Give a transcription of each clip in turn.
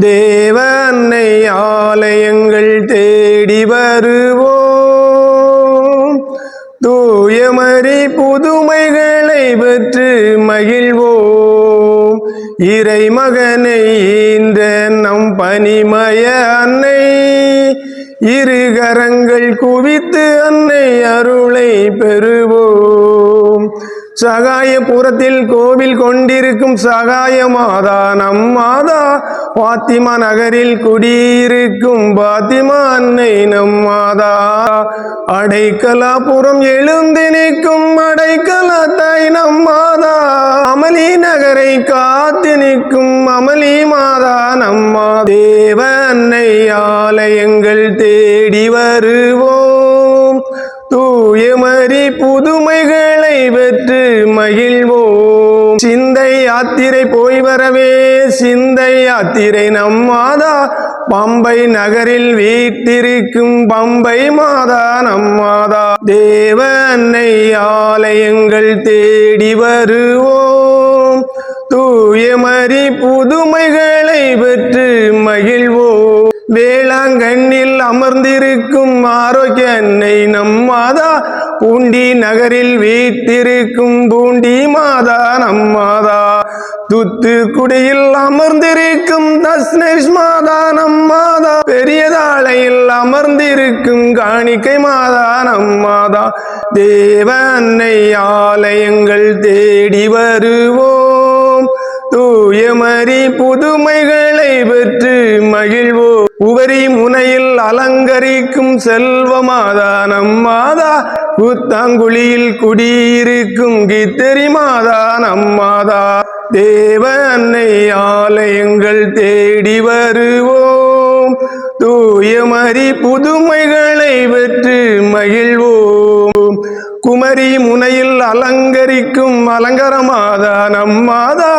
தேவன்னை ஆலயங்கள் தேடி வருவோம். தூயமறி புதுமைகளை பெற்று மகிழ்வோம். இறைமகனை ஈன்ற நம் பனிமய அன்னை இரு கரங்கள் குவித்து அன்னை அருளை பெறுவோம். சகாயபுரத்தில் கோவில் கொண்டிருக்கும் சகாய மாதா நம் மாதா பாத்திமா நகரில் குடியிருக்கும் பாத்திமா அன்னை நம் மாதா அடைக்கலாபுரம் எழுந்து நிற்கும் அடைக்கலா தாய் நம் மாதா அமளி நகரை காத்து நிற்கும் அமளி மாதா நம்மா தேவ அன்னை ஆலயங்கள் தேடி வருவோம் தூயமறி புதுமை பெற்று மகிழ்வோம். சிந்தை யாத்திரை போய் வரவே சிந்தை யாத்திரை நம்மாதா பம்பை நகரில் வீட்டிருக்கும் பம்பை மாதா நம்மாதா தேவ அன்னை ஆலயங்கள் தேடி வருவோம். தூய மறிப்பு பூண்டி நகரில் வீட்டிருக்கும் பூண்டி மாதா நம்மாதா தூத்துக்குடியில் அமர்ந்திருக்கும் தஸ்னேஷ் மாதா நம்மாதா பெரியதாளையில் அமர்ந்திருக்கும் காணிக்கை மாதா நம்மாதா தேவ அன்னை ஆலயங்கள் தேடி வருவோம். தூயமறி புதுமைகளை பெற்று மகிழ்வோம். உவரி முனையில் அலங்கரிக்கும் செல்வமாதா நம்மாதா கூத்தாங்குழியில் குடியிருக்கும் கித்தரி மாதா நம்மாதா தேவ அன்னை ஆலயங்கள் தேடி வருவோம். தூயமறி புதுமைகளை வெற்று மகிழ்வோம். குமரி முனையில் அலங்கரிக்கும் அலங்கரமாதா நம்மாதா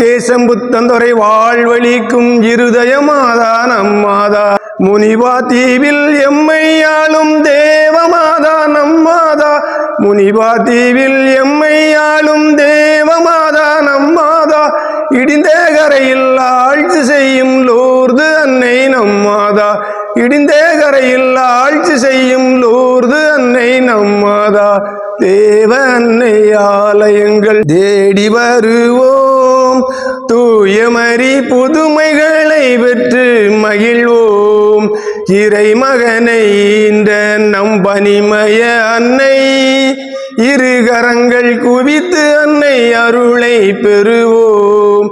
கேசம்புத்தந்தொரை வாழ்வழிக்கும் இருதய மாதா முனிவா தீவில் எம்மையாளும் தேவமாதா நம்மாதா. முனிவா தீவில் எம்மையாளும் தேவமாதா நம்மாதா. மாதா இடிந்த கரையில் ஆழ்ச்சி செய்யும் லோர்து அன்னை நம்மாதா. மாதா இடிந்த கரையில் ஆழ்ச்சி செய்யும் லோர்து அன்னை நம்மாதா. தேவ அன்னை ஆலயங்கள் தேடி வருவோம் இறை மகனை இந்த நம் பனிமய அன்னை இரு கரங்கள் குவித்து அன்னை அருளை பெறுவோம்.